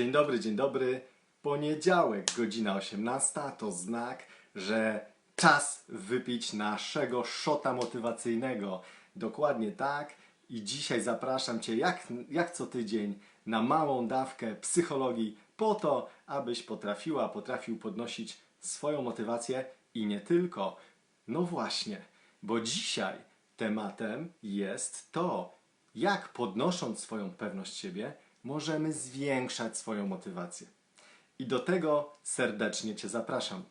Dzień dobry, dzień dobry. Poniedziałek, godzina 18 to znak, że czas wypić naszego szota motywacyjnego. Dokładnie tak. I dzisiaj zapraszam Cię, jak, jak co tydzień, na małą dawkę psychologii, po to, abyś potrafiła, potrafił podnosić swoją motywację i nie tylko. No właśnie, bo dzisiaj tematem jest to, jak podnosząc swoją pewność siebie, możemy zwiększać swoją motywację. I do tego serdecznie Cię zapraszam.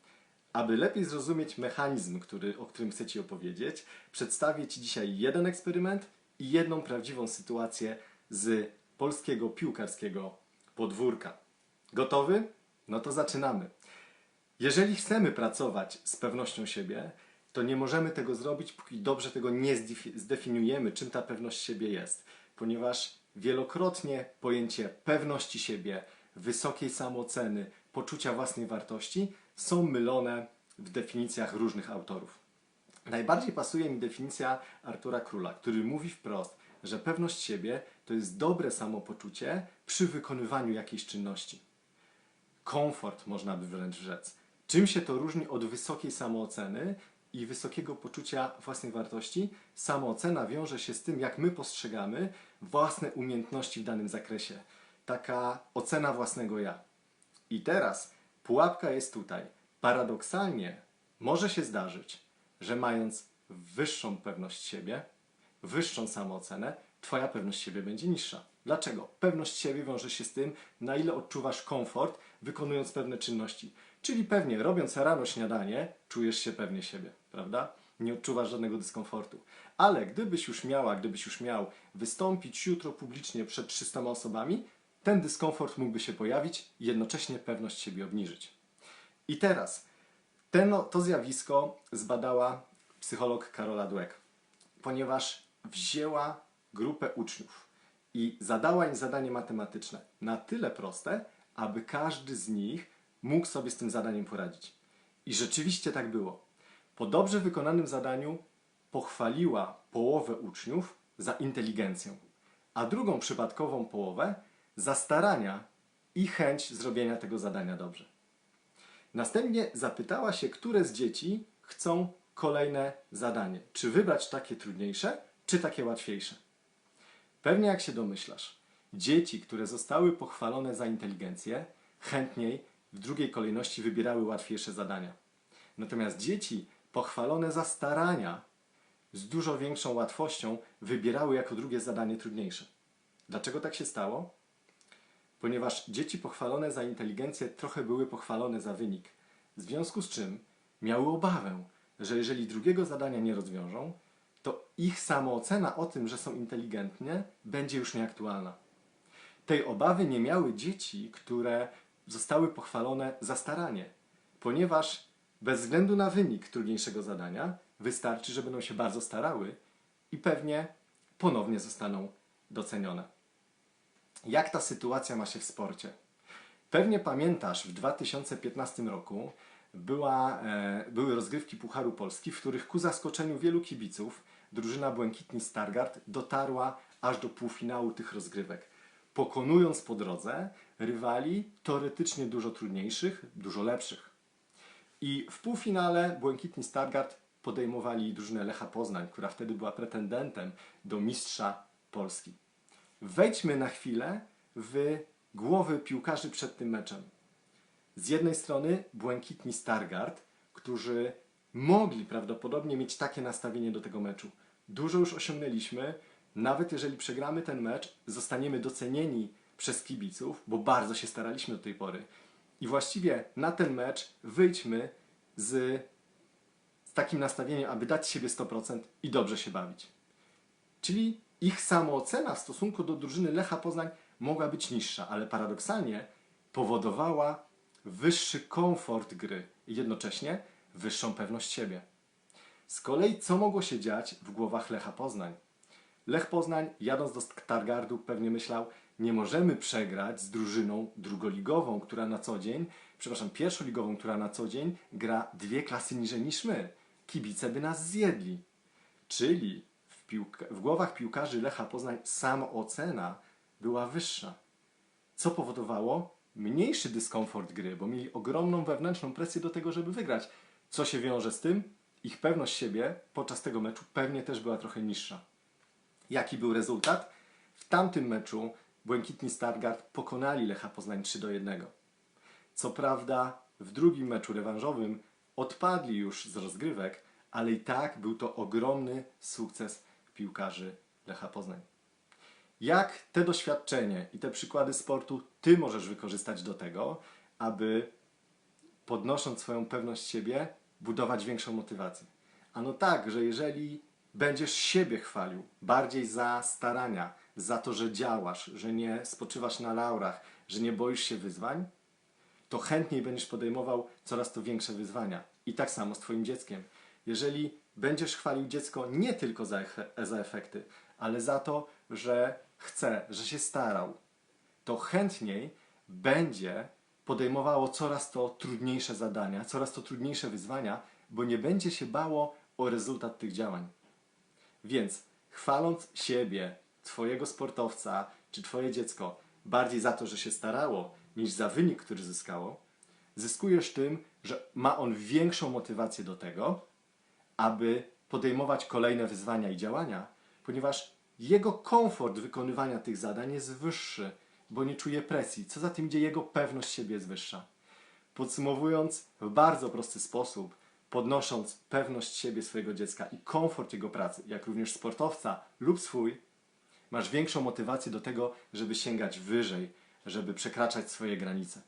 Aby lepiej zrozumieć mechanizm, który, o którym chcę Ci opowiedzieć, przedstawię Ci dzisiaj jeden eksperyment i jedną prawdziwą sytuację z polskiego piłkarskiego podwórka. Gotowy? No to zaczynamy. Jeżeli chcemy pracować z pewnością siebie, to nie możemy tego zrobić, póki dobrze tego nie zdefi- zdefiniujemy, czym ta pewność siebie jest, ponieważ wielokrotnie pojęcie pewności siebie, wysokiej samooceny, poczucia własnej wartości są mylone w definicjach różnych autorów. Najbardziej pasuje mi definicja Artura Króla, który mówi wprost, że pewność siebie to jest dobre samopoczucie przy wykonywaniu jakiejś czynności komfort, można by wręcz rzec. Czym się to różni od wysokiej samooceny i wysokiego poczucia własnej wartości? Samoocena wiąże się z tym, jak my postrzegamy własne umiejętności w danym zakresie. Taka ocena własnego ja. I teraz pułapka jest tutaj. Paradoksalnie może się zdarzyć, że mając wyższą pewność siebie, wyższą samoocenę, Twoja pewność siebie będzie niższa. Dlaczego? Pewność siebie wiąże się z tym, na ile odczuwasz komfort, wykonując pewne czynności. Czyli pewnie robiąc rano śniadanie, czujesz się pewnie siebie, prawda? Nie odczuwasz żadnego dyskomfortu. Ale gdybyś już miała, gdybyś już miał wystąpić jutro publicznie przed 300 osobami, ten dyskomfort mógłby się pojawić i jednocześnie pewność siebie obniżyć. I teraz ten, to zjawisko zbadała psycholog Karola Dweck, ponieważ wzięła grupę uczniów i zadała im zadanie matematyczne na tyle proste, aby każdy z nich mógł sobie z tym zadaniem poradzić. I rzeczywiście tak było. Po dobrze wykonanym zadaniu pochwaliła połowę uczniów za inteligencję, a drugą przypadkową połowę za starania i chęć zrobienia tego zadania dobrze. Następnie zapytała się, które z dzieci chcą kolejne zadanie. Czy wybrać takie trudniejsze, czy takie łatwiejsze. Pewnie jak się domyślasz, dzieci, które zostały pochwalone za inteligencję, chętniej w drugiej kolejności wybierały łatwiejsze zadania. Natomiast dzieci pochwalone za starania z dużo większą łatwością wybierały jako drugie zadanie trudniejsze. Dlaczego tak się stało? Ponieważ dzieci pochwalone za inteligencję trochę były pochwalone za wynik. W związku z czym miały obawę, że jeżeli drugiego zadania nie rozwiążą, to ich samoocena o tym, że są inteligentne, będzie już nieaktualna. Tej obawy nie miały dzieci, które zostały pochwalone za staranie, ponieważ bez względu na wynik trudniejszego zadania wystarczy, że będą się bardzo starały i pewnie ponownie zostaną docenione. Jak ta sytuacja ma się w sporcie? Pewnie pamiętasz, w 2015 roku była, e, były rozgrywki Pucharu Polski, w których ku zaskoczeniu wielu kibiców drużyna Błękitni Stargard dotarła aż do półfinału tych rozgrywek, pokonując po drodze rywali teoretycznie dużo trudniejszych, dużo lepszych. I w półfinale Błękitni Stargard podejmowali drużynę Lecha Poznań, która wtedy była pretendentem do mistrza Polski. Wejdźmy na chwilę w głowy piłkarzy przed tym meczem. Z jednej strony Błękitni Stargard, którzy mogli prawdopodobnie mieć takie nastawienie do tego meczu. Dużo już osiągnęliśmy, nawet jeżeli przegramy ten mecz, zostaniemy docenieni przez kibiców, bo bardzo się staraliśmy do tej pory. I właściwie na ten mecz wyjdźmy z, z takim nastawieniem, aby dać siebie 100% i dobrze się bawić. Czyli ich samoocena w stosunku do drużyny Lecha Poznań mogła być niższa, ale paradoksalnie powodowała wyższy komfort gry i jednocześnie wyższą pewność siebie. Z kolei co mogło się dziać w głowach Lecha Poznań? Lech Poznań, jadąc do Stargardu, pewnie myślał, nie możemy przegrać z drużyną drugoligową, która na co dzień, przepraszam, pierwszoligową, która na co dzień gra dwie klasy niżej niż my. Kibice by nas zjedli. Czyli w, piłka- w głowach piłkarzy Lecha Poznań samoocena była wyższa. Co powodowało mniejszy dyskomfort gry, bo mieli ogromną wewnętrzną presję do tego, żeby wygrać. Co się wiąże z tym? Ich pewność siebie podczas tego meczu pewnie też była trochę niższa. Jaki był rezultat? W tamtym meczu Błękitni Stargard pokonali Lecha Poznań 3 do 1. Co prawda w drugim meczu rewanżowym odpadli już z rozgrywek, ale i tak był to ogromny sukces piłkarzy Lecha Poznań. Jak te doświadczenie i te przykłady sportu ty możesz wykorzystać do tego, aby podnosząc swoją pewność siebie, budować większą motywację? Ano tak, że jeżeli będziesz siebie chwalił bardziej za starania, za to, że działasz, że nie spoczywasz na laurach, że nie boisz się wyzwań, to chętniej będziesz podejmował coraz to większe wyzwania. I tak samo z Twoim dzieckiem. Jeżeli będziesz chwalił dziecko nie tylko za, za efekty, ale za to, że chce, że się starał, to chętniej będzie podejmowało coraz to trudniejsze zadania, coraz to trudniejsze wyzwania, bo nie będzie się bało o rezultat tych działań. Więc chwaląc siebie, Twojego sportowca czy Twoje dziecko bardziej za to, że się starało, niż za wynik, który zyskało, zyskujesz tym, że ma on większą motywację do tego, aby podejmować kolejne wyzwania i działania, ponieważ jego komfort wykonywania tych zadań jest wyższy, bo nie czuje presji. Co za tym idzie, jego pewność siebie jest wyższa. Podsumowując w bardzo prosty sposób, podnosząc pewność siebie swojego dziecka i komfort jego pracy, jak również sportowca lub swój, masz większą motywację do tego, żeby sięgać wyżej, żeby przekraczać swoje granice.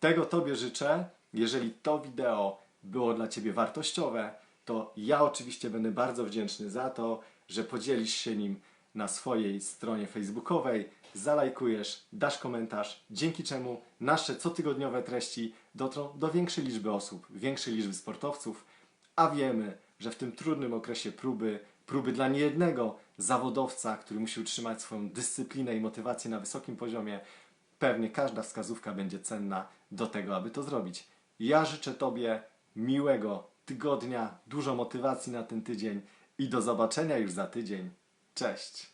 Tego Tobie życzę. Jeżeli to wideo było dla Ciebie wartościowe, to ja oczywiście będę bardzo wdzięczny za to, że podzielisz się nim na swojej stronie facebookowej, zalajkujesz, dasz komentarz, dzięki czemu nasze cotygodniowe treści dotrą do większej liczby osób, większej liczby sportowców, a wiemy, że w tym trudnym okresie próby, próby dla niejednego zawodowca, który musi utrzymać swoją dyscyplinę i motywację na wysokim poziomie, pewnie każda wskazówka będzie cenna do tego, aby to zrobić. Ja życzę Tobie miłego tygodnia, dużo motywacji na ten tydzień i do zobaczenia już za tydzień. Cześć!